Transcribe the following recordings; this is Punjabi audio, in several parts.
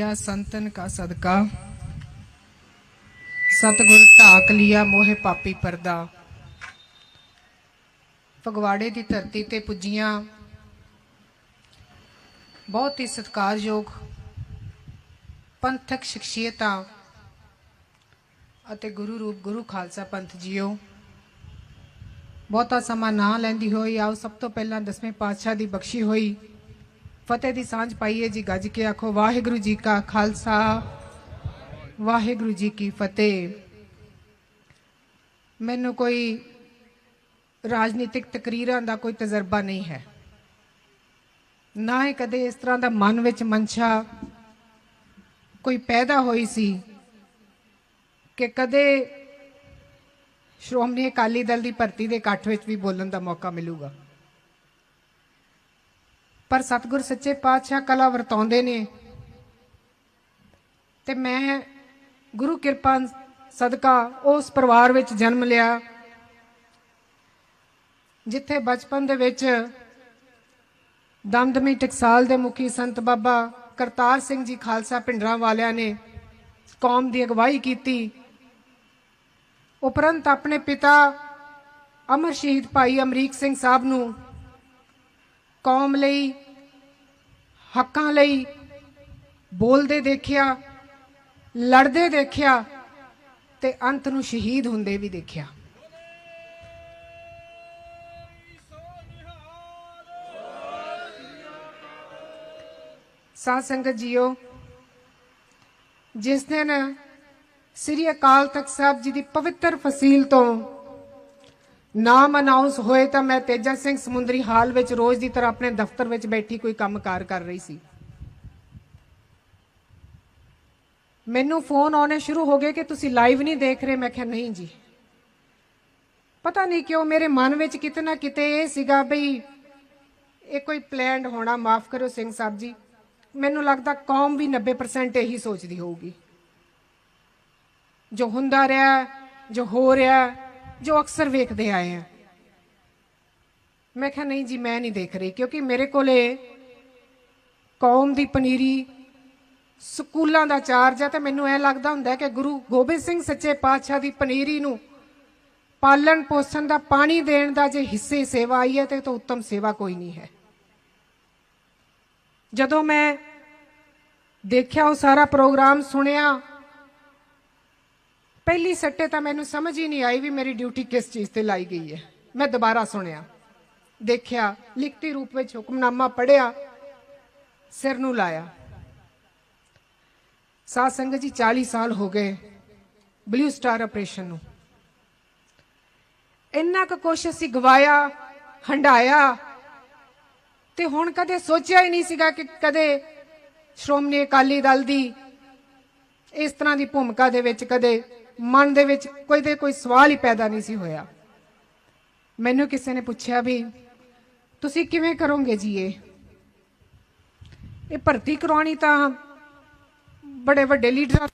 लिया संतन का सदका सतगुर ਢਾਕ ਲਿਆ ਮੋਹਿ ਪਾਪੀ ਪਰਦਾ ਫਗਵਾੜੇ ਦੀ ਧਰਤੀ ਤੇ ਪੁੱਜੀਆਂ ਬਹੁਤ ਹੀ ਸਤਿਕਾਰਯੋਗ ਪੰਥਕ ਸ਼ਖਸੀਅਤਾਂ ਅਤੇ ਗੁਰੂ ਰੂਪ ਗੁਰੂ ਖਾਲਸਾ ਪੰਥ ਜੀਓ ਬਹੁਤਾ ਸਮਾਂ ਨਾ ਲੈਂਦੀ ਹੋਈ ਆਓ ਸਭ ਤੋਂ ਪਹਿਲਾਂ ਦਸਵੇਂ ਪਾਤਸ਼ਾਹ ਦੀ ਬਖਸ਼ੀ ਹੋਈ ਫਤਿਹ ਦੀ ਸਾਂਝ ਪਾਈਏ ਜੀ ਗੱਜ ਕੇ ਆਖੋ, ਵਾਹਿਗੁਰੂ ਜੀ ਕਾ ਖਾਲਸਾ, ਵਾਹਿਗੁਰੂ ਜੀ ਕੀ ਫਤਿਹ। ਮੈਨੂੰ ਕੋਈ ਰਾਜਨੀਤਿਕ ਤਕਰੀਰਾਂ ਦਾ ਕੋਈ ਤਜਰਬਾ ਨਹੀਂ ਹੈ। ਨਾ ਹੀ ਕਦੇ ਇਸ ਤਰ੍ਹਾਂ ਦਾ ਮਨ ਵਿੱਚ ਮਨਸ਼ਾ ਕੋਈ ਪੈਦਾ ਹੋਈ ਸੀ ਕਿ ਕਦੇ ਸ਼੍ਰੋਮਣੀ ਅਕਾਲੀ ਦਲ ਦੀ ਭਰਤੀ ਦੇ ਇਕੱਠ ਵਿੱਚ ਵੀ ਬੋਲਣ ਦਾ ਮੌਕਾ ਮਿਲੂਗਾ। ਪਰ ਸਤਿਗੁਰ ਸੱਚੇ ਪਾਤਸ਼ਾਹ ਕਲਾ ਵਰਤਾਉਂਦੇ ਨੇ। ਤੇ ਮੈਂ ਗੁਰੂ ਕਿਰਪਾ ਸਦਕਾ ਉਸ ਪਰਿਵਾਰ ਵਿੱਚ ਜਨਮ ਲਿਆ, ਜਿੱਥੇ ਬਚਪਨ ਦੇ ਵਿੱਚ ਦਮਦਮੀ ਟਕਸਾਲ ਦੇ ਮੁਖੀ ਸੰਤ ਬਾਬਾ ਕਰਤਾਰ ਸਿੰਘ ਜੀ ਖਾਲਸਾ ਪਿੰਡਰਾਂ ਵਾਲਿਆਂ ਨੇ ਕੌਮ ਦੀ ਅਗਵਾਈ ਕੀਤੀ। ਉਪਰੰਤ ਆਪਣੇ ਪਿਤਾ ਅਮਰ ਸ਼ਹੀਦ ਭਾਈ ਅਮਰੀਕ ਸਿੰਘ ਸਾਹਿਬ ਨੂੰ ਕੌਮ ਲਈ, ਹੱਕਾਂ ਲਈ ਬੋਲਦੇ ਦੇਖਿਆ, ਲੜਦੇ ਦੇਖਿਆ ਤੇ ਅੰਤ ਨੂੰ ਸ਼ਹੀਦ ਹੁੰਦੇ ਵੀ ਦੇਖਿਆ। ਸਾਧ ਸੰਗਤ ਜੀਓ, ਜਿਸ ਦਿਨ ਸ੍ਰੀ ਅਕਾਲ ਤਖਤ ਸਾਹਿਬ ਜੀ ਦੀ ਪਵਿੱਤਰ ਫਸੀਲ ਤੋਂ ਨਾਮ ਅਨਾਉਂਸ ਹੋਏ ਤਾਂ ਮੈਂ ਤੇਜਾ ਸਿੰਘ ਸਮੁੰਦਰੀ ਹਾਲ ਵਿੱਚ ਰੋਜ਼ ਦੀ ਤਰ੍ਹਾਂ ਆਪਣੇ ਦਫ਼ਤਰ ਵਿੱਚ ਬੈਠੀ ਕੋਈ ਕੰਮਕਾਰ ਕਰ ਰਹੀ ਸੀ। ਮੈਨੂੰ ਫੋਨ ਆਉਣੇ ਸ਼ੁਰੂ ਹੋ ਗਏ ਕਿ ਤੁਸੀਂ ਲਾਈਵ ਨਹੀਂ ਦੇਖ ਰਹੇ। ਮੈਂ ਕਿਹਾ, ਨਹੀਂ ਜੀ। ਪਤਾ ਨਹੀਂ ਕਿਉਂ ਮੇਰੇ ਮਨ ਵਿੱਚ ਕਿਤੇ ਨਾ ਕਿਤੇ ਇਹ ਸੀਗਾ ਬਈ ਇਹ ਕੋਈ ਪਲਾਨਡ ਹੋਣਾ। ਮਾਫ ਕਰੋ ਸਿੰਘ ਸਾਹਿਬ ਜੀ। ਮੈਨੂੰ ਲੱਗਦਾ ਕੌਮ ਵੀ 90% ਇਹੀ ਸੋਚਦੀ ਹੋਊਗੀ। ਜੋ ਹੁੰਦਾ ਰਿਹਾ, ਜੋ ਹੋ ਰਿਹਾ ਜੋ ਅਕਸਰ ਵੇਖਦੇ ਆਏ ਆ। ਮੈਂ ਕਿਹਾ, ਨਹੀਂ ਜੀ, ਮੈਂ ਨਹੀਂ ਦੇਖ ਰਹੀ, ਕਿਉਂਕਿ ਮੇਰੇ ਕੋਲੇ ਕੌਮ ਦੀ ਪਨੀਰੀ, ਸਕੂਲਾਂ ਦਾ ਚਾਰਜ ਹੈ ਤੇ ਮੈਨੂੰ ਇਹ ਲੱਗਦਾ ਹੁੰਦਾ ਕਿ ਗੁਰੂ ਗੋਬਿੰਦ ਸਿੰਘ ਸੱਚੇ ਪਾਤਸ਼ਾਹ ਦੀ ਪਨੀਰੀ ਨੂੰ ਪਾਲਣ ਪੋਸ਼ਣ ਦਾ, ਪਾਣੀ ਦੇਣ ਦਾ ਜੇ ਹਿੱਸੇ ਸੇਵਾ ਆਈ ਹੈ, ਤੇ ਤੋਂ ਉੱਤਮ ਸੇਵਾ ਕੋਈ ਨਹੀਂ ਹੈ। ਜਦੋਂ ਮੈਂ ਦੇਖਿਆ ਉਹ ਸਾਰਾ ਪ੍ਰੋਗਰਾਮ ਸੁਣਿਆ ਪਹਿਲੀ ਸੱਟੇ ਤਾਂ ਮੈਨੂੰ ਸਮਝ ਹੀ ਨਹੀਂ ਆਈ ਵੀ ਮੇਰੀ ਡਿਊਟੀ ਕਿਸ ਚੀਜ਼ ਤੇ ਲਾਈ ਗਈ ਹੈ। ਮੈਂ ਦੁਬਾਰਾ ਸੁਣਿਆ। ਦੇਖਿਆ, ਲਿਖਤੀ ਰੂਪ ਵਿੱਚ ਹੁਕਮਨਾਮਾ ਪੜਿਆ ਸਿਰ ਨੂੰ ਲਾਇਆ। ਸਾਧ ਸੰਗਤ ਜੀ 40 ਸਾਲ ਹੋ ਗਏ ਬਲੂ ਸਟਾਰ ਆਪਰੇਸ਼ਨ ਨੂੰ। ਇੰਨਾ ਕੁ ਕੁਛ ਅਸੀਂ ਗਵਾਇਆ ਹੰਡਾਇਆ ਤੇ ਹੁਣ ਕਦੇ ਸੋਚਿਆ ਹੀ ਨਹੀਂ ਸੀਗਾ ਕਿ ਕਦੇ ਸ਼੍ਰੋਮਣੀ ਅਕਾਲੀ ਦਲ ਦੀ ਇਸ ਤਰ੍ਹਾਂ ਦੀ ਭੂਮਿਕਾ ਦੇ ਵਿੱਚ ਕਦੇ ਮਨ ਦੇ ਵਿੱਚ ਕੋਈ ਤੇ ਕੋਈ ਸਵਾਲ ਹੀ ਪੈਦਾ ਨਹੀਂ ਸੀ ਹੋਇਆ। ਮੈਨੂੰ ਕਿਸੇ ਨੇ ਪੁੱਛਿਆ ਵੀ, ਤੁਸੀਂ ਕਿਵੇਂ ਕਰੋਗੇ ਜੀ ਇਹ? ਇਹ ਭਰਤੀ ਕਰਾਉਣੀ ਤਾਂ ਬੜੇ ਵੱਡੇ ਲੀਡਰਾਂ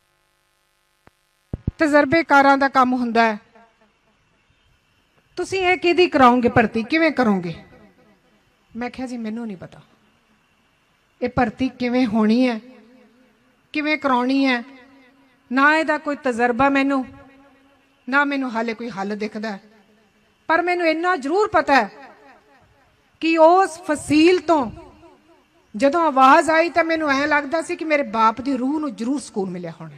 ਤਜਰਬੇਕਾਰਾਂ ਦਾ ਕੰਮ ਹੁੰਦਾ ਹੈ। ਤੁਸੀਂ ਇਹ ਕਿਹਦੀ ਕਰਾਉਂਗੇ ਭਰਤੀ? ਕਿਵੇਂ ਕਰੋਗੇ? ਮੈਂ ਕਿਹਾ, ਜੀ, ਮੈਨੂੰ ਨਹੀਂ ਪਤਾ। ਇਹ ਭਰਤੀ ਕਿਵੇਂ ਹੋਣੀ ਹੈ? ਕਿਵੇਂ ਕਰਾਉਣੀ ਹੈ? ਨਾ ਇਹਦਾ ਕੋਈ ਤਜਰਬਾ ਮੈਨੂੰ, ਨਾ ਮੈਨੂੰ ਹਾਲੇ ਕੋਈ ਹੱਲ ਦਿਖਦਾ ਪਰ ਮੈਨੂੰ ਇੰਨਾ ਜ਼ਰੂਰ ਪਤਾ ਹੈ ਕਿ ਉਸ ਫਸੀਲ ਤੋਂ ਜਦੋਂ ਆਵਾਜ਼ ਆਈ ਤਾਂ ਮੈਨੂੰ ਐਂ ਲੱਗਦਾ ਸੀ ਕਿ ਮੇਰੇ ਬਾਪ ਦੀ ਰੂਹ ਨੂੰ ਜ਼ਰੂਰ ਸਕੂਨ ਮਿਲਿਆ ਹੋਣਾ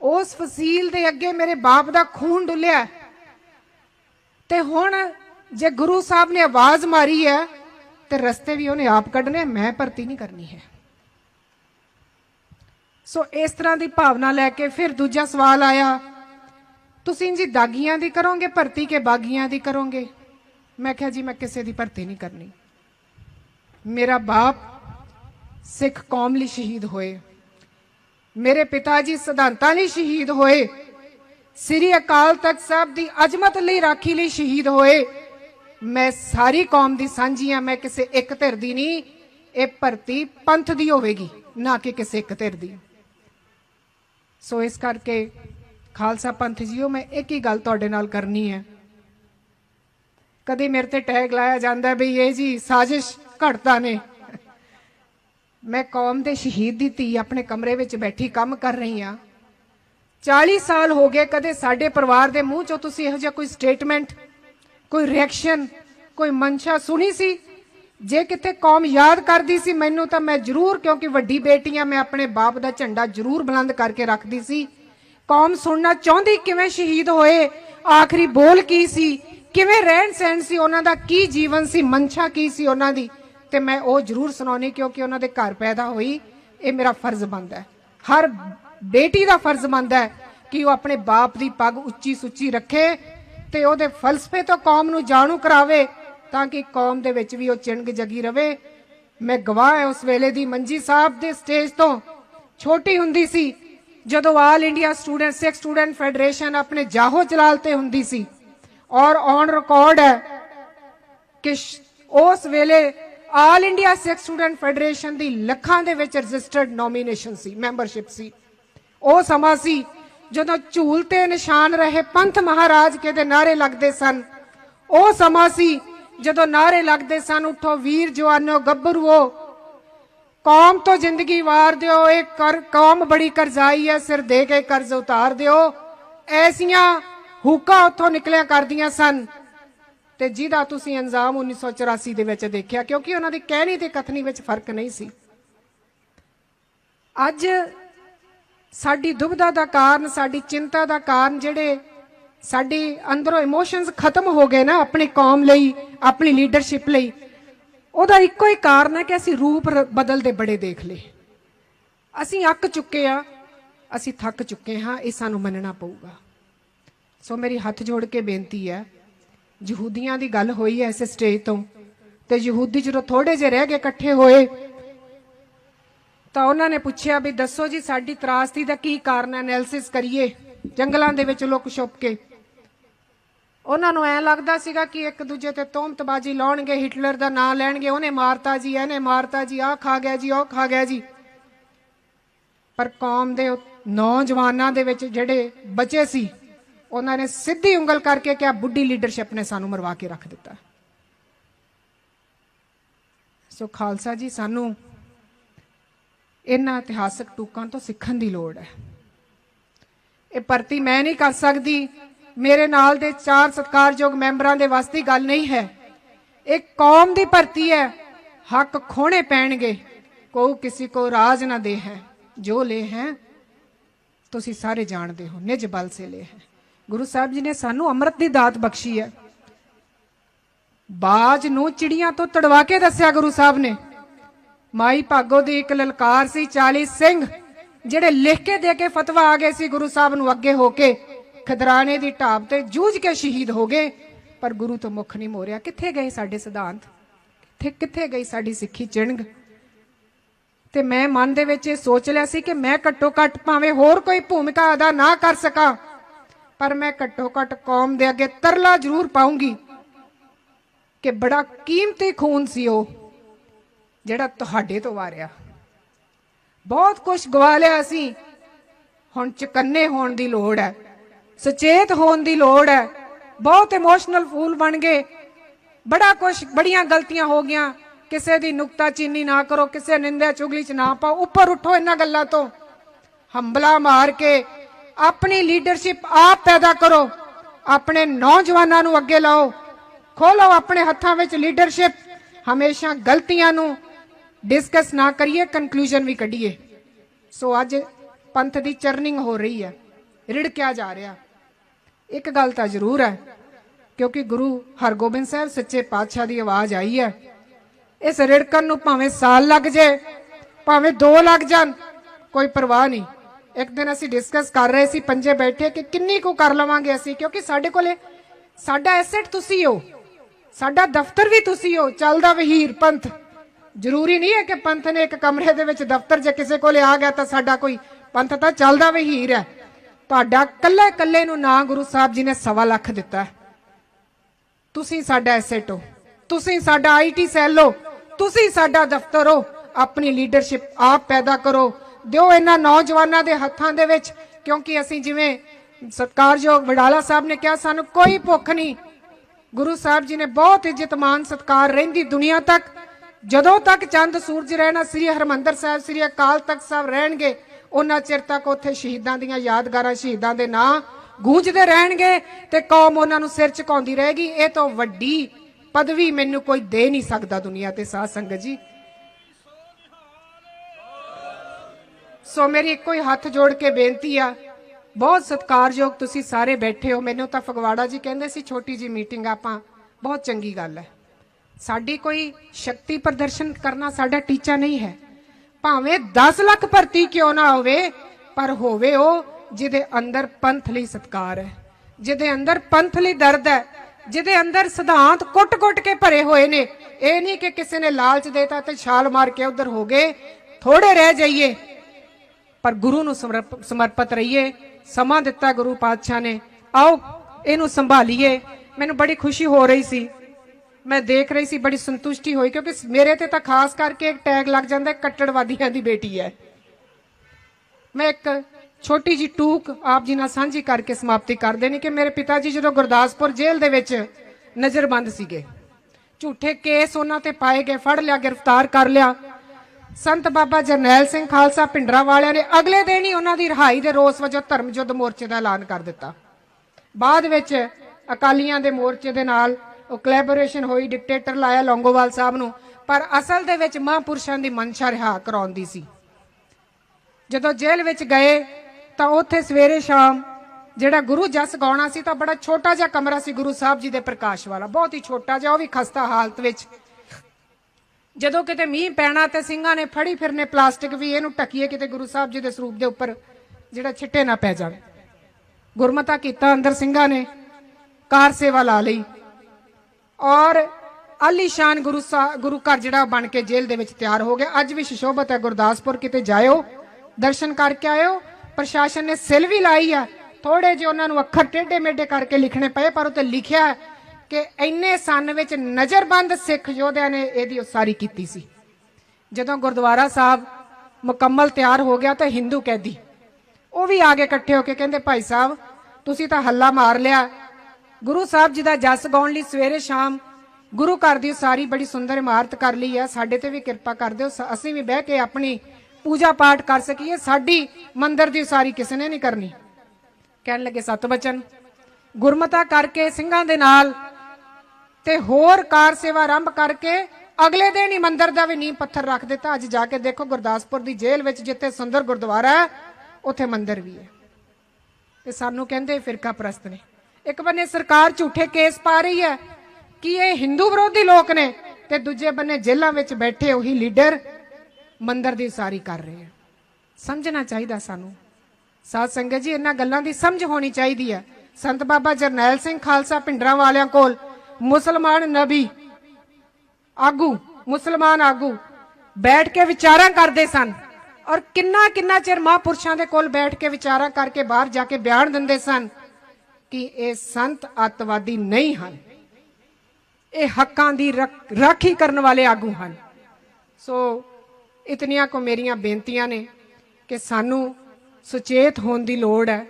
ਉਸ ਫਸੀਲ ਦੇ ਅੱਗੇ ਮੇਰੇ ਬਾਪ ਦਾ ਖੂਨ ਡੁੱਲਿਆ ਤੇ ਹੁਣ ਜੇ ਗੁਰੂ ਸਾਹਿਬ ਨੇ ਆਵਾਜ਼ ਮਾਰੀ ਹੈ ਤੇ ਰਸਤੇ ਵੀ ਉਹਨੇ ਆਪ ਕੱਢਨੇ ਮੈਂ ਭਰਤੀ ਨਹੀਂ ਕਰਨੀ ਹੈ। ਸੋ ਇਸ ਤਰ੍ਹਾਂ ਦੀ ਭਾਵਨਾ ਲੈ ਕੇ ਫਿਰ ਦੂਜਾ ਸਵਾਲ ਆਇਆ, ਤੁਸੀਂ ਜੀ ਦਾਗੀਆਂ ਦੀ ਕਰੋਗੇ, ਭਰਤੀ ਕੇ ਬਾਗੀਆਂ ਦੀ ਕਰੋਗੇ? ਮੈਂ ਕਿਹਾ ਜੀ, ਮੈਂ ਕਿਸੇ ਦੀ ਭਰਤੀ ਨਹੀਂ ਕਰਨੀ। ਮੇਰਾ ਬਾਪ ਸਿੱਖ ਕੌਮ ਲਈ ਸ਼ਹੀਦ ਹੋਏ। ਮੇਰੇ ਪਿਤਾ ਜੀ ਸਿਧਾਂਤਾਂ ਲਈ ਸ਼ਹੀਦ ਹੋਏ। ਸ੍ਰੀ ਅਕਾਲ ਤਖਤ ਸਾਹਿਬ ਦੀ ਅਜ਼ਮਤ ਲਈ, ਰਾਖੀ ਲਈ ਸ਼ਹੀਦ ਹੋਏ। ਮੈਂ ਸਾਰੀ ਕੌਮ ਦੀ ਸਾਂਝੀ ਆ ਮੈਂ ਕਿਸੇ ਇੱਕ ਧਿਰ ਦੀ ਨਹੀਂ, ਇਹ ਭਰਤੀ ਪੰਥ ਦੀ ਹੋਵੇਗੀ, ਨਾ ਕਿ ਕਿਸੇ ਇੱਕ ਧਿਰ ਦੀ। ਸੋ ਇਸ ਕਰਕੇ ਖਾਲਸਾ ਪੰਥ ਜੀਓ, ਮੈਂ ਇੱਕ ਹੀ ਗੱਲ ਤੁਹਾਡੇ ਨਾਲ ਕਰਨੀ ਹੈ। ਕਦੇ ਮੇਰੇ ਤੇ ਟੈਗ ਲਾਇਆ ਜਾਂਦਾ ਵੀ ਇਹ ਜੀ ਸਾਜ਼ਿਸ਼ ਘੜਤਾ ਨੇ। ਮੈਂ ਕੌਮ ਦੇ ਸ਼ਹੀਦ ਦੀ ਧੀ ਆਪਣੇ ਕਮਰੇ ਵਿੱਚ ਬੈਠੀ ਕੰਮ ਕਰ ਰਹੀ ਹਾਂ। 40 ਸਾਲ ਹੋ ਗਏ ਕਦੇ ਸਾਡੇ ਪਰਿਵਾਰ ਦੇ ਮੂੰਹ ਚੋਂ ਤੁਸੀਂ ਇਹੋ ਜਿਹਾ ਕੋਈ ਸਟੇਟਮੈਂਟ ਕੋਈ ਰਿਐਕਸ਼ਨ ਕੋਈ ਮਨਸ਼ਾ ਸੁਣੀ ਸੀ? ਜੇ ਕਿਤੇ ਕੌਮ ਯਾਦ ਕਰਦੀ ਸੀ ਮੈਨੂੰ ਤਾਂ ਮੈਂ ਜ਼ਰੂਰ, ਕਿਉਂਕਿ ਵੱਡੀ ਬੇਟੀ ਆ ਮੈਂ ਆਪਣੇ ਬਾਪ ਦਾ ਝੰਡਾ ਜ਼ਰੂਰ ਬੁਲੰਦ ਕਰਕੇ ਰੱਖਦੀ ਸੀ। ਕੌਮ ਸੁਣਨਾ ਚਾਹੁੰਦੀ ਕਿਵੇਂ ਸ਼ਹੀਦ ਹੋਏ? ਆਖਰੀ ਬੋਲ ਕੀ ਸੀ? ਕਿਵੇਂ ਰਹਿਣ ਸਹਿਣ ਸੀ? ਉਹਨਾਂ ਦਾ ਕੀ ਜੀਵਨ ਸੀ? ਮਨਸ਼ਾ ਕੀ ਸੀ ਉਹਨਾਂ ਦੀ? ਤੇ ਮੈਂ ਉਹ ਜ਼ਰੂਰ ਸੁਣਾਉਣੀ ਕਿਉਂਕਿ ਉਹਨਾਂ ਦੇ ਘਰ ਪੈਦਾ ਹੋਈ, ਇਹ ਮੇਰਾ ਫਰਜ਼ ਬਣਦਾ ਹੈ। ਹਰ ਬੇਟੀ ਦਾ ਫਰਜ਼ ਬਣਦਾ ਹੈ ਕਿ ਉਹ ਆਪਣੇ ਬਾਪ ਦੀ ਪੱਗ ਉੱਚੀ ਸੁੱਚੀ ਰੱਖੇ ਤੇ ਉਹਦੇ ਫਲਸਫੇ ਤੋਂ ਕੌਮ ਨੂੰ ਜਾਣੂ ਕਰਾਵੇ। ਤਾਂ ਕਿ ਕੌਮ ਦੇ ਵਿੱਚ ਵੀ ਉਹ ਚਿੰਗ ਜਗੀ ਰਵੇ। ਮੈਂ ਗਵਾਹ ਹੈ ਉਸ ਵੇਲੇ ਦੀ। ਮੰਜੀ ਸਾਹਿਬ ਦੇ ਸਟੇਜ ਤੋਂ ਛੋਟੀ ਹੁੰਦੀ ਸੀ, ਜਦੋਂ all India student Sikh student federation ਆਪਣੇ ਜਾਹੋ ਜਲਾਲ ਤੇ ਹੁੰਦੀ ਸੀ। ਔਰ ਔਨ ਰਿਕਾਰਡ ਹੈ ਕਿ ਉਸ ਵੇਲੇ all India Sikh student federation ਦੀ ਲੱਖਾਂ ਦੇ ਵਿੱਚ ਰਜਿਸਟਰਡ ਨੋਮੀਨੇਸ਼ਨ ਸੀ ਮੈਂਬਰਸ਼ਿਪ ਸੀ। ਉਹ ਸਮਾਂ ਸੀ ਜਦੋਂ ਝੂਲ ਤੇ ਨਿਸ਼ਾਨ ਰਹੇ ਪੰਥ ਮਹਾਰਾਜ ਕੇ ਦੇ ਨਾਰੇ ਲੱਗਦੇ ਸਨ। ਉਹ ਸਮਾਂ ਸੀ ਜਦੋਂ ਨਾਰੇ ਲੱਗਦੇ ਸਨ, ਉਠੋ ਵੀਰ ਜਵਾਨੋ, ਗੱਭਰੂਓ, ਕੌਮ ਤੋਂ ਜ਼ਿੰਦਗੀ ਵਾਰ ਦਿਓ, ਇਹ ਕਰ ਕੌਮ ਬੜੀ ਕਰਜ਼ਾਈ ਹੈ, ਸਿਰ ਦੇ ਕੇ ਕਰਜ਼ ਉਤਾਰ ਦਿਓ। ਐਸੀਆਂ ਹੁਕਾ ਉੱਥੋਂ ਨਿਕਲਿਆ ਕਰਦੀਆਂ ਸਨ। ਤੇ ਜਿਹਦਾ ਤੁਸੀਂ ਅੰਜਾਮ 1984 ਦੇ ਵਿੱਚ ਦੇਖਿਆ, ਕਿਉਂਕਿ ਉਹਨਾਂ ਦੀ ਕਹਿਣੀ ਤੇ ਕਥਨੀ ਵਿੱਚ ਫ਼ਰਕ ਨਹੀਂ ਸੀ। ਅੱਜ ਸਾਡੀ ਦੁਬਿਧਾ ਦਾ ਕਾਰਨ, ਸਾਡੀ ਚਿੰਤਾ ਦਾ ਕਾਰਨ ਜਿਹੜੇ ਸਾਡੇ ਅੰਦਰੋਂ ਇਮੋਸ਼ਨਸ ਖਤਮ ਹੋ ਗਏ ਨਾ ਆਪਣੀ ਕੌਮ ਲਈ, ਆਪਣੀ ਲੀਡਰਸ਼ਿਪ ਲਈ। ਉਹਦਾ ਇੱਕੋ ਹੀ ਕਾਰਨ ਹੈ ਕਿ ਅਸੀਂ ਰੂਪ ਬਦਲਦੇ ਬੜੇ ਦੇਖ ਲਏ। ਅਸੀਂ ਅੱਕ ਚੁੱਕੇ ਆ, ਅਸੀਂ ਥੱਕ ਚੁੱਕੇ ਹਾਂ, ਇਹ ਸਾਨੂੰ ਮੰਨਣਾ ਪਊਗਾ। ਸੋ ਮੇਰੀ ਹੱਥ ਜੋੜ ਕੇ ਬੇਨਤੀ ਹੈ, ਯਹੂਦੀਆਂ ਦੀ ਗੱਲ ਹੋਈ ਐ ਇਸ ਸਟੇਜ ਤੋਂ, ਤੇ ਯਹੂਦੀ ਜਦੋਂ ਥੋੜੇ ਜਿਹੇ ਰਹਿ ਗਏ, ਇਕੱਠੇ ਹੋਏ, ਤਾਂ ਉਹਨਾਂ ਨੇ ਪੁੱਛਿਆ ਵੀ ਦੱਸੋ ਜੀ ਸਾਡੀ ਤਰਾਸਦੀ ਦਾ ਕੀ ਕਾਰਨ ਹੈ ਐਨਾਲਿਸਿਸ ਕਰੀਏ, ਜੰਗਲਾਂ ਦੇ ਵਿੱਚ ਲੁਕ ਛੁਪ ਕੇ। ਉਹਨਾਂ ਨੂੰ ਐ ਲੱਗਦਾ ਸੀਗਾ ਕਿ ਇੱਕ ਦੂਜੇ ਤੇ ਤੋਮਤਬਾਜ਼ੀ ਲਾਉਣਗੇ, ਹਿਟਲਰ ਦਾ ਨਾਂ ਲੈਣਗੇ, ਉਹਨੇ ਮਾਰਤਾ ਜੀ, ਇਹਨੇ ਮਾਰਤਾ ਜੀ, ਆਹ ਖਾ ਗਿਆ ਜੀ, ਉਹ ਖਾ ਗਿਆ ਜੀ। ਪਰ ਕੌਮ ਦੇ ਨੌਜਵਾਨਾਂ ਦੇ ਵਿੱਚ ਜਿਹੜੇ ਬਚੇ ਸੀ, ਉਹਨਾਂ ਨੇ ਸਿੱਧੀ ਉਂਗਲ ਕਰਕੇ ਕਿਹਾ, ਬੁੱਢੀ ਲੀਡਰਸ਼ਿਪ ਨੇ ਸਾਨੂੰ ਮਰਵਾ ਕੇ ਰੱਖ ਦਿੱਤਾ। ਸੋ ਖਾਲਸਾ ਜੀ, ਸਾਨੂੰ ਇਹਨਾਂ ਇਤਿਹਾਸਕ ਟੂਕਾਂ ਤੋਂ ਸਿੱਖਣ ਦੀ ਲੋੜ ਹੈ। ਇਹ ਭਰਤੀ ਮੈਂ ਨਹੀਂ ਕਰ ਸਕਦੀ। ਮੇਰੇ ਨਾਲ ਦੇ ਚਾਰ ਸਤਿਕਾਰਯੋਗ ਮੈਂਬਰਾਂ ਦੇ ਵਾਸਤੇ ਗੱਲ ਨਹੀਂ ਹੈ। ਇਹ ਕੌਮ ਦੀ ਭਰਤੀ ਹੈ। ਹੱਕ ਖੋਣੇ ਪੈਣਗੇ। ਕੋਈ ਕਿਸੇ ਕੋ ਰਾਜ ਨਾ ਦੇ ਹੈ। ਜੋ ਲੈ ਹੈ, ਤੁਸੀਂ ਸਾਰੇ ਜਾਣਦੇ ਹੋ। ਨਿਜ ਬਲ ਸੇ ਲੈ ਹੈ। ਗੁਰੂ ਸਾਹਿਬ ਜੀ ਨੇ ਸਾਨੂੰ ਅੰਮ੍ਰਿਤ ਦੀ ਦਾਤ ਬਖਸ਼ੀ ਹੈ। ਬਾਜ ਨੂੰ ਚਿੜੀਆਂ ਤੋਂ ਤੜਵਾ ਕੇ ਦੱਸਿਆ ਗੁਰੂ ਸਾਹਿਬ ਨੇ। ਮਾਈ ਭਾਗੋ ਦੀ ਇੱਕ ਲਲਕਾਰ ਸੀ 40 ਸਿੰਘ, ਜਿਹੜੇ ਲਿਖ ਕੇ ਦੇ ਕੇ ਫਤਵਾ ਆ ਗਏ ਸੀ ਗੁਰੂ ਸਾਹਿਬ ਨੂੰ ਅੱਗੇ ਹੋ ਕੇ। ਖਦਰਾਣੇ ਦੀ ਢਾਬ ਤੇ ਜੂਝ ਕੇ ਸ਼ਹੀਦ ਹੋ ਗਏ, ਪਰ ਗੁਰੂ ਤੋਂ ਮੁੱਖ ਨਹੀਂ ਮੋਰਿਆ। ਕਿੱਥੇ ਗਏ ਸਾਡੇ ਸਿਧਾਂਤ? ਕਿੱਥੇ ਕਿੱਥੇ ਗਈ ਸਾਡੀ ਸਿੱਖੀ ਚਿਣਗ? ਤੇ ਮੈਂ ਮਨ ਦੇ ਵਿੱਚ ਇਹ ਸੋਚ ਲਿਆ ਸੀ ਕਿ ਮੈਂ ਘੱਟੋ ਘੱਟ ਭਾਵੇਂ ਹੋਰ ਕੋਈ ਭੂਮਿਕਾ ਅਦਾ ਨਾ ਕਰ ਸਕਾਂ, ਪਰ ਮੈਂ ਘੱਟੋ ਘੱਟ ਕੌਮ ਦੇ ਅੱਗੇ ਤਰਲਾ ਜ਼ਰੂਰ ਪਾਉਂਗੀ ਕਿ ਬੜਾ ਕੀਮਤੀ ਖੂਨ ਸੀ ਉਹ, ਜਿਹੜਾ ਤੁਹਾਡੇ ਤੋਂ ਵਾਰਿਆ। ਬਹੁਤ ਕੁਝ ਗਵਾ ਲਿਆ ਅਸੀਂ ਹੁਣ ਚਕੰਨੇ ਹੋਣ ਦੀ ਲੋੜ ਹੈ। ਸੁਚੇਤ ਹੋਣ ਦੀ ਲੋੜ ਹੈ। ਬਹੁਤ ਇਮੋਸ਼ਨਲ ਫੂਲ ਬਣ ਗਏ। ਬੜਾ ਕੁਝ ਬੜੀਆਂ ਗਲਤੀਆਂ ਹੋ ਗਈਆਂ। ਕਿਸੇ ਦੀ ਨੁਕਤਾਚੀਨੀ ਨਾ ਕਰੋ, ਕਿਸੇ ਨਿੰਦਿਆ ਚੁਗਲੀ ਚ ਨਾ ਪਾਓ। ਉੱਪਰ ਉੱਠੋ ਇਹਨਾਂ ਗੱਲਾਂ ਤੋਂ। ਹੰਬਲਾ ਮਾਰ ਕੇ ਆਪਣੀ ਲੀਡਰਸ਼ਿਪ ਆਪ ਪੈਦਾ ਕਰੋ। ਆਪਣੇ ਨੌਜਵਾਨਾਂ ਨੂੰ ਅੱਗੇ ਲਾਓ। ਖੋਲੋ ਆਪਣੇ ਹੱਥਾਂ ਵਿੱਚ ਲੀਡਰਸ਼ਿਪ ਹਮੇਸ਼ਾ ਗਲਤੀਆਂ ਨੂੰ ਡਿਸਕਸ ਨਾ ਕਰੀਏ ਕਨਕਲੂਜਨ ਵੀ ਕੱਢੀਏ। ਸੋ ਅੱਜ ਪੰਥ ਦੀ ਚਰਨਿੰਗ ਹੋ ਰਹੀ ਹੈ। ਰਿੜਕਿਆ ਜਾ ਰਿਹਾ। ਇੱਕ ਗੱਲ ਤਾਂ ਜ਼ਰੂਰ ਹੈ, ਕਿਉਂਕਿ ਗੁਰੂ ਹਰਗੋਬਿੰਦ ਸਾਹਿਬ ਸੱਚੇ ਪਾਤਸ਼ਾਹ ਦੀ ਆਵਾਜ਼ ਆਈ ਹੈ। ਇਸ ਰਿੜਕਣ ਨੂੰ ਭਾਵੇਂ ਸਾਲ ਲੱਗ ਜੇ, ਭਾਵੇਂ 2 ਲੱਗ ਜਾਣ, ਕੋਈ ਪਰਵਾਹ ਨਹੀਂ। ਇੱਕ ਦਿਨ ਅਸੀਂ ਡਿਸਕਸ ਕਰ ਰਹੇ ਸੀ ਪੰਜੇ ਬੈਠੇ ਕਿ ਕਿੰਨੀ ਕੁ ਕਰ ਲਵਾਂਗੇ ਅਸੀਂ, ਕਿਉਂਕਿ ਸਾਡੇ ਕੋਲੇ ਸਾਡਾ ਐਸੈਟ ਤੁਸੀਂ ਹੋ, ਸਾਡਾ ਦਫ਼ਤਰ ਵੀ ਤੁਸੀਂ ਹੋ, ਚੱਲਦਾ ਵਹੀਰ, ਪੰਥ। ਜ਼ਰੂਰੀ ਨਹੀਂ ਹੈ ਕਿ ਪੰਥ ਨੇ ਇੱਕ ਕਮਰੇ ਦੇ ਵਿੱਚ ਦਫ਼ਤਰ ਜੇ ਕਿਸੇ ਕੋਲੇ ਆ ਗਿਆ ਤਾਂ ਸਾਡਾ ਕੋਈ ਪੰਥ ਤਾਂ ਚੱਲਦਾ ਵਹੀਰ ਹੈ। ਤੁਹਾਡਾ ਕੱਲੇ ਕੱਲੇ ਨੂੰ ਨਾ ਗੁਰੂ ਸਾਹਿਬ ਜੀ ਨੇ ਸਵਾ ਲੱਖ ਦਿੱਤਾ ਤੁਸੀਂ ਸਾਡਾ ਐਸੈਟ ਹੋ। ਤੁਸੀਂ ਸਾਡਾ ਆਈਟੀ ਸੈੱਲ ਹੋ। ਤੁਸੀਂ ਸਾਡਾ ਦਫ਼ਤਰ ਹੋ। ਆਪਣੀ ਲੀਡਰਸ਼ਿਪ ਆਪ ਪੈਦਾ ਕਰੋ। ਦਿਓ ਇਹਨਾਂ ਨੌਜਵਾਨਾਂ ਦੇ ਹੱਥਾਂ ਦੇ ਵਿੱਚ, ਕਿਉਂਕਿ ਅਸੀਂ ਜਿਵੇਂ ਸਤਕਾਰਯੋਗ ਵਡਾਲਾ ਸਾਹਿਬ ਨੇ ਕਿਹਾ, ਸਾਨੂੰ ਕੋਈ ਭੁੱਖ ਨਹੀਂ। ਗੁਰੂ ਸਾਹਿਬ ਜੀ ਨੇ ਬਹੁਤ ਇੱਜ਼ਤ ਮਾਨ ਸਤਕਾਰ ਰਹਿੰਦੀ ਦੁਨੀਆ ਤੱਕ। ਜਦੋਂ ਤੱਕ ਚੰਦ ਸੂਰਜ ਰਹਿਣਾ, ਸ੍ਰੀ ਹਰਮੰਦਰ ਸਾਹਿਬ, ਸ੍ਰੀ ਅਕਾਲ ਤਖਤ ਸਾਹਿਬ ਰਹਿਣਗੇ ਉਹਨਾਂ ਚਿਰ ਤੱਕ ਉੱਥੇ ਸ਼ਹੀਦਾਂ ਦੀਆਂ ਯਾਦਗਾਰਾਂ ਸ਼ਹੀਦਾਂ ਦੇ ਨਾਂ ਗੂੰਜਦੇ ਰਹਿਣਗੇ ਤੇ ਕੌਮ ਉਹਨਾਂ ਨੂੰ ਸਿਰ ਝੁਕਾਉਂਦੀ ਰਹੇਗੀ। ਇਹ ਤੋਂ ਵੱਡੀ ਪਦਵੀ ਮੈਨੂੰ ਕੋਈ ਦੇ ਨਹੀਂ ਸਕਦਾ ਦੁਨੀਆ ਤੇ ਸਾਧ ਸੰਗਤ ਜੀ। ਸੋ ਮੇਰੀ ਇੱਕੋ ਹੀ ਹੱਥ ਜੋੜ ਕੇ ਬੇਨਤੀ ਆ, ਬਹੁਤ ਸਤਿਕਾਰਯੋਗ ਤੁਸੀਂ ਸਾਰੇ ਬੈਠੇ ਹੋ। ਮੈਨੂੰ ਤਾਂ ਫਗਵਾੜਾ ਜੀ ਕਹਿੰਦੇ ਸੀ, ਛੋਟੀ ਜੀ ਮੀਟਿੰਗ ਆਪਾਂ, ਬਹੁਤ ਚੰਗੀ ਗੱਲ ਹੈ। ਸਾਡੀ ਕੋਈ ਸ਼ਕਤੀ ਪ੍ਰਦਰਸ਼ਨ ਕਰਨਾ ਸਾਡਾ ਟੀਚਾ ਨਹੀਂ ਹੈ। ਭਾਵੇਂ 10 ਲੱਖ ਭਰਤੀ ਕਿਉਂ ਨਾ ਹੋਵੇ, ਪਰ ਹੋਵੇ ਉਹ ਜਿਹਦੇ ਅੰਦਰ ਪੰਥ ਲਈ ਸਤਕਾਰ ਹੈ, ਜਿਹਦੇ ਅੰਦਰ ਪੰਥ ਲਈ ਦਰਦ ਹੈ, ਜਿਹਦੇ ਅੰਦਰ ਸਿਧਾਂਤ ਕੁੱਟ-ਕੁੱਟ ਕੇ ਭਰੇ ਹੋਏ ਨੇ। ਇਹ ਨਹੀਂ ਕਿ ਕਿਸੇ ਨੇ ਲਾਲਚ ਦੇਤਾ ਤੇ ਛਾਲ ਮਾਰ ਕੇ ਉਧਰ ਹੋ ਗਏ ਥੋੜੇ ਰਹਿ ਜਾਈਏ। ਪਰ ਗੁਰੂ ਨੂੰ ਸਮਰਪ- ਸਮਰਪਿਤ ਰਹੀਏ, ਸਮਾਂ ਦਿੱਤਾ ਗੁਰੂ ਪਾਤਸ਼ਾਹ ਨੇ, ਆਓ ਇਹਨੂੰ ਸੰਭਾਲੀਏ। ਮੈਨੂੰ ਬੜੀ ਖੁਸ਼ੀ ਹੋ ਰਹੀ ਸੀ ਮੈਂ ਦੇਖ ਰਹੀ ਸੀ, ਬੜੀ ਸੰਤੁਸ਼ਟੀ ਹੋਈ, ਕਿਉਂਕਿ ਮੇਰੇ ਤੇ ਤਾਂ ਖਾਸ ਕਰਕੇ ਇੱਕ ਟੈਗ ਲੱਗ ਜਾਂਦਾ ਕੱਟੜਵਾਦੀਆਂ ਦੀ ਬੇਟੀ ਹੈ। ਮੈਂ ਇੱਕ ਛੋਟੀ ਜੀ ਟੂਕ ਆਪ ਜੀ ਨਾਲ ਸਾਂਝੀ ਕਰਕੇ ਸਮਾਪਤੀ ਕਰ ਦੇਣੀ ਕਿ ਮੇਰੇ ਪਿਤਾ ਜੀ ਜਦੋਂ ਗੁਰਦਾਸਪੁਰ ਜੇਲ੍ਹ ਦੇ ਵਿੱਚ ਨਜ਼ਰਬੰਦ ਸੀਗੇ, ਝੂਠੇ ਕੇਸ ਉਹਨਾਂ ਤੇ ਪਾਏ ਗਏ, ਫੜ ਲਿਆ, ਗ੍ਰਿਫਤਾਰ ਕਰ ਲਿਆ। ਸੰਤ ਬਾਬਾ ਜਰਨੈਲ ਸਿੰਘ ਖਾਲਸਾ ਪਿੰਡਰਾ ਵਾਲਿਆਂ ਨੇ ਅਗਲੇ ਦਿਨ ਹੀ ਉਹਨਾਂ ਦੀ ਰਿਹਾਈ ਦੇ ਰੋਸ ਵਜੋਂ ਧਰਮ ਯੁੱਧ ਮੋਰਚੇ ਦਾ ਐਲਾਨ ਕਰ ਦਿੱਤਾ। ਬਾਅਦ ਵਿੱਚ ਅਕਾਲੀਆਂ ਦੇ ਮੋਰਚੇ ਦੇ ਨਾਲ ਉਹ ਕੋਲੈਬੋਰੇਸ਼ਨ ਹੋਈ ਡਿਕਟੇਟਰ ਲਾਇਆ ਲੌਂਗੋਵਾਲ ਸਾਹਿਬ ਨੂੰ। ਪਰ ਅਸਲ ਦੇ ਵਿੱਚ ਮਹਾਂਪੁਰਸ਼ਾਂ ਦੀ ਮਨਸ਼ਾ ਰਿਹਾ ਕਰਾਉਂਦੀ ਸੀ। ਜਦੋਂ ਜੇਲ੍ਹ ਵਿੱਚ ਗਏ, ਤਾਂ ਉੱਥੇ ਸਵੇਰੇ ਸ਼ਾਮ ਜਿਹੜਾ ਗੁਰੂ ਜਸ ਗਾਉਣਾ ਸੀ, ਤਾਂ ਬੜਾ ਛੋਟਾ ਜਿਹਾ ਕਮਰਾ ਸੀ ਗੁਰੂ ਸਾਹਿਬ ਜੀ ਦੇ ਪ੍ਰਕਾਸ਼ ਵਾਲਾ। ਬਹੁਤ ਹੀ ਛੋਟਾ ਜਿਹਾ, ਉਹ ਵੀ ਖਸਤਾ ਹਾਲਤ ਵਿੱਚ। ਜਦੋਂ ਕਿਤੇ ਮੀਂਹ ਪੈਣਾ ਤੇ ਸਿੰਘਾਂ ਨੇ ਫੜੀ ਫਿਰਨੇ ਪਲਾਸਟਿਕ ਵੀ, ਇਹਨੂੰ ਟਕੀਏ ਕਿਤੇ ਗੁਰੂ ਸਾਹਿਬ ਜੀ ਦੇ ਸਰੂਪ ਦੇ ਉੱਪਰ, ਜਿਹੜਾ ਛਿੱਟੇ ਨਾ ਪੈ ਜਾਣ। ਗੁਰਮਤਾ ਕੀਤਾ ਅੰਦਰ ਸਿੰਘਾਂ ਨੇ, ਕਾਰ ਸੇਵਾ ਲਾ ਲਈ। ਔਰ ਆਲੀਸ਼ਾਨ ਗੁਰੂ ਸਾ- ਗੁਰੂ ਘਰ ਜਿਹੜਾ ਬਣ ਕੇ ਜੇਲ੍ਹ ਦੇ ਵਿੱਚ ਤਿਆਰ ਹੋ ਗਿਆ। ਅੱਜ ਵੀ ਸ਼ਿਸ਼ੋਭਤ ਹੈ ਗੁਰਦਾਸਪੁਰ, ਕਿਤੇ ਜਾਇਓ, ਦਰਸ਼ਨ ਕਰਕੇ ਆਇਓ। ਪ੍ਰਸ਼ਾਸਨ ਨੇ ਸਿਲ ਵੀ ਲਾਈ ਆ। ਥੋੜੇ ਜਿਹੇ ਉਹਨਾਂ ਨੂੰ ਅੱਖਰ ਟੇਢੇ ਮੇਢੇ ਕਰਕੇ ਲਿਖਣੇ ਪਏ, ਪਰ ਉੱਤੇ ਲਿਖਿਆ ਕਿ ਇੰਨੇ ਸੰਨ ਵਿੱਚ ਨਜ਼ਰਬੰਦ ਸਿੱਖ ਯੋਧਿਆਂ ਨੇ ਇਹਦੀ ਉਸਾਰੀ ਕੀਤੀ ਸੀ। ਜਦੋਂ ਗੁਰਦੁਆਰਾ ਸਾਹਿਬ ਮੁਕੰਮਲ ਤਿਆਰ ਹੋ ਗਿਆ ਤਾਂ ਹਿੰਦੂ ਕੈਦੀ। ਉਹ ਵੀ ਆ ਕੇ ਇਕੱਠੇ ਹੋ ਕੇ, ਕਹਿੰਦੇ, ਭਾਈ ਸਾਹਿਬ, ਤੁਸੀਂ ਤਾਂ ਹੱਲਾ ਮਾਰ ਲਿਆ ਗੁਰੂ ਸਾਹਿਬ ਜੀ ਦਾ ਜਸ ਗਾਉਣ ਲਈ ਸਵੇਰੇ ਸ਼ਾਮ ਗੁਰੂ ਘਰ ਦੀ ਸਾਰੀ ਬੜੀ ਸੁੰਦਰ ਇਮਾਰਤ ਕਰ ਲਈ ਹੈ। ਸਾਡੇ ਤੇ ਵੀ ਕਿਰਪਾ ਕਰ ਦਿਓ। ਸ- ਅਸੀਂ ਵੀ ਬਹਿ ਕੇ ਆਪਣੀ ਪੂਜਾ ਪਾਠ ਕਰ ਸਕੀਏ। ਸਾਡੀ ਮੰਦਰ ਦੀ ਉਸਾਰੀ ਕਿਸੇ ਨੇ ਨਹੀਂ ਕਰਨੀ। ਕਹਿਣ ਲੱਗੇ ਸਤ ਬਚਨ ਗੁਰਮਤਾ ਕਰਕੇ ਸਿੰਘਾਂ ਦੇ ਨਾਲ ਤੇ ਹੋਰ ਕਾਰ ਸੇਵਾ ਆਰੰਭ ਕਰਕੇ ਅਗਲੇ ਦਿਨ ਹੀ ਮੰਦਰ ਦਾ ਵੀ ਨੀਂਹ ਪੱਥਰ ਰੱਖ ਦਿੱਤਾ। ਅੱਜ ਜਾ ਕੇ ਦੇਖੋ ਗੁਰਦਾਸਪੁਰ ਦੀ ਜੇਲ੍ਹ ਵਿੱਚ ਜਿੱਥੇ ਸੁੰਦਰ ਗੁਰਦੁਆਰਾ ਹੈ, ਉੱਥੇ ਮੰਦਰ ਵੀ ਹੈ। ਤੇ ਸਾਨੂੰ ਕਹਿੰਦੇ, ਫਿਰਕਾ ਪ੍ਰਸਤ ਨੇ। ਇੱਕ ਬੰਨੇ ਸਰਕਾਰ ਝੂਠੇ ਕੇਸ ਪਾ ਰਹੀ ਹੈ ਕਿ ਇਹ ਹਿੰਦੂ ਵਿਰੋਧੀ ਲੋਕ ਨੇ ਤੇ ਦੂਜੇ ਬੰਨੇ ਜੇਲ੍ਹਾਂ ਵਿੱਚ ਬੈਠੇ ਉਹੀ ਲੀਡਰ ਮੰਦਰ ਦੀ ਉਸਾਰੀ ਕਰ ਰਹੇ ਆ ਸਮਝਣਾ ਚਾਹੀਦਾ ਸਾਨੂੰ। ਸਾਧ ਸੰਗਤ ਜੀ, ਇਹਨਾਂ ਗੱਲਾਂ ਦੀ ਸਮਝ ਹੋਣੀ ਚਾਹੀਦੀ ਹੈ। ਸੰਤ ਬਾਬਾ ਜਰਨੈਲ ਸਿੰਘ ਖਾਲਸਾ ਪਿੰਡਰਾਂ ਵਾਲਿਆਂ ਕੋਲ ਮੁਸਲਮਾਨ ਨਬੀ ਆਗੂ, ਮੁਸਲਮਾਨ ਆਗੂ ਬੈਠ ਕੇ ਵਿਚਾਰਾਂ ਕਰਦੇ ਸਨ ਔਰ ਕਿੰਨਾ ਕਿੰਨਾ ਚਿਰ ਮਹਾਂਪੁਰਸ਼ਾਂ ਦੇ ਕੋਲ ਬੈਠ ਕੇ ਵਿਚਾਰਾਂ ਕਰਕੇ ਬਾਹਰ ਜਾ ਕੇ ਬਿਆਨ ਦਿੰਦੇ ਸਨ। ਕਿ ਇਹ ਸੰਤ ਅੱਤਵਾਦੀ ਨਹੀਂ ਹਨ। ਇਹ ਹੱਕਾਂ ਦੀ ਰੱਖ- ਰਾਖੀ ਕਰਨ ਵਾਲੇ ਆਗੂ ਹਨ। ਸੋ ਇਤਨੀਆਂ ਕੋ ਮੇਰੀਆਂ ਬੇਨਤੀਆਂ ਨੇ ਕਿ ਸਾਨੂੰ ਸੁਚੇਤ ਹੋਣ ਦੀ ਲੋੜ ਹੈ।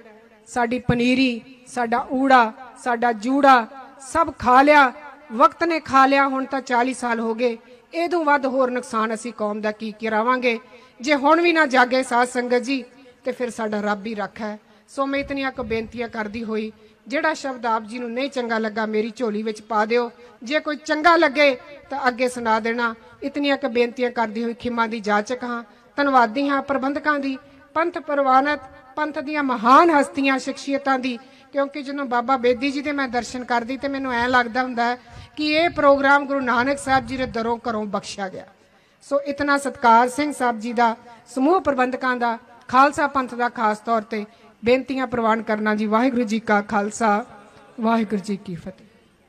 ਸਾਡੀ ਪਨੀਰੀ, ਸਾਡਾ ਊੜਾ, ਸਾਡਾ ਜੂੜਾ ਸਭ ਖਾ ਲਿਆ। ਵਕਤ ਨੇ ਖਾ ਲਿਆ, ਹੁਣ ਤਾਂ 40 ਸਾਲ ਹੋ ਗਏ। ਇਹਦੋਂ ਵੱਧ ਹੋਰ ਨੁਕਸਾਨ ਅਸੀਂ ਕੌਮ ਦਾ ਕੀ ਕਰਾਵਾਂਗੇ? ਜੇ ਹੁਣ ਵੀ ਨਾ ਜਾਗੇ ਸਾਧ ਸੰਗਤ ਜੀ, ਤੇ ਫਿਰ ਸਾਡਾ ਰੱਬ ਹੀ ਰੱਖਾ ਹੈ। ਸੋ ਮੈਂ ਇਤਨੀਆਂ ਕੁ ਬੇਨਤੀਆਂ ਕਰਦੀ ਹੋਈ ਜਿਹੜਾ ਸ਼ਬਦ ਆਪ ਜੀ ਨੂੰ ਨਹੀਂ ਚੰਗਾ ਲੱਗਾ, ਮੇਰੀ ਝੋਲੀ ਵਿੱਚ ਪਾ ਦਿਓ। ਜੇ ਕੋਈ ਚੰਗਾ ਲੱਗੇ ਤਾਂ ਅੱਗੇ ਸੁਣਾ ਦੇਣਾ। ਇਤਨੀਆਂ ਕ ਬੇਨਤੀਆਂ ਕਰਦੀ ਹੋਈ ਖਿਮਾ ਦੀ ਜਾਚਕ ਹਾਂ ਧੰਨਵਾਦੀ ਹਾਂ ਪ੍ਰਬੰਧਕਾਂ ਦੀ। ਪੰਥ ਪ੍ਰਵਾਨਤ, ਪੰਥ ਦੀਆਂ ਮਹਾਨ ਹਸਤੀਆਂ, ਸ਼ਖਸੀਅਤਾਂ ਦੀ। ਕਿਉਂਕਿ ਜਦੋਂ ਬਾਬਾ ਬੇਦੀ ਜੀ ਦੇ ਮੈਂ ਦਰਸ਼ਨ ਕਰਦੀ ਤੇ ਮੈਨੂੰ ਐ ਲੱਗਦਾ ਹੁੰਦਾ ਹੈ ਕਿ ਇਹ ਪ੍ਰੋਗਰਾਮ ਗੁਰੂ ਨਾਨਕ ਸਾਹਿਬ ਜੀ ਦੇ ਦਰੋਂ ਘਰੋਂ ਬਖਸ਼ਿਆ ਗਿਆ। ਸੋ ਇਤਨਾ ਸਤਕਾਰ ਸਿੰਘ ਸਾਹਿਬ ਜੀ ਦਾ, ਸਮੂਹ ਪ੍ਰਬੰਧਕਾਂ ਦਾ, ਖਾਲਸਾ ਪੰਥ ਦਾ ਖਾਸ ਤੌਰ ਤੇ ਬੇਨਤੀਆਂ ਪ੍ਰਵਾਨ ਕਰਨਾ ਜੀ। ਵਾਹਿਗੁਰੂ ਜੀ ਕਾ ਖਾਲਸਾ ਵਾਹਿਗੁਰੂ ਜੀ ਕੀ ਫਤਿਹ।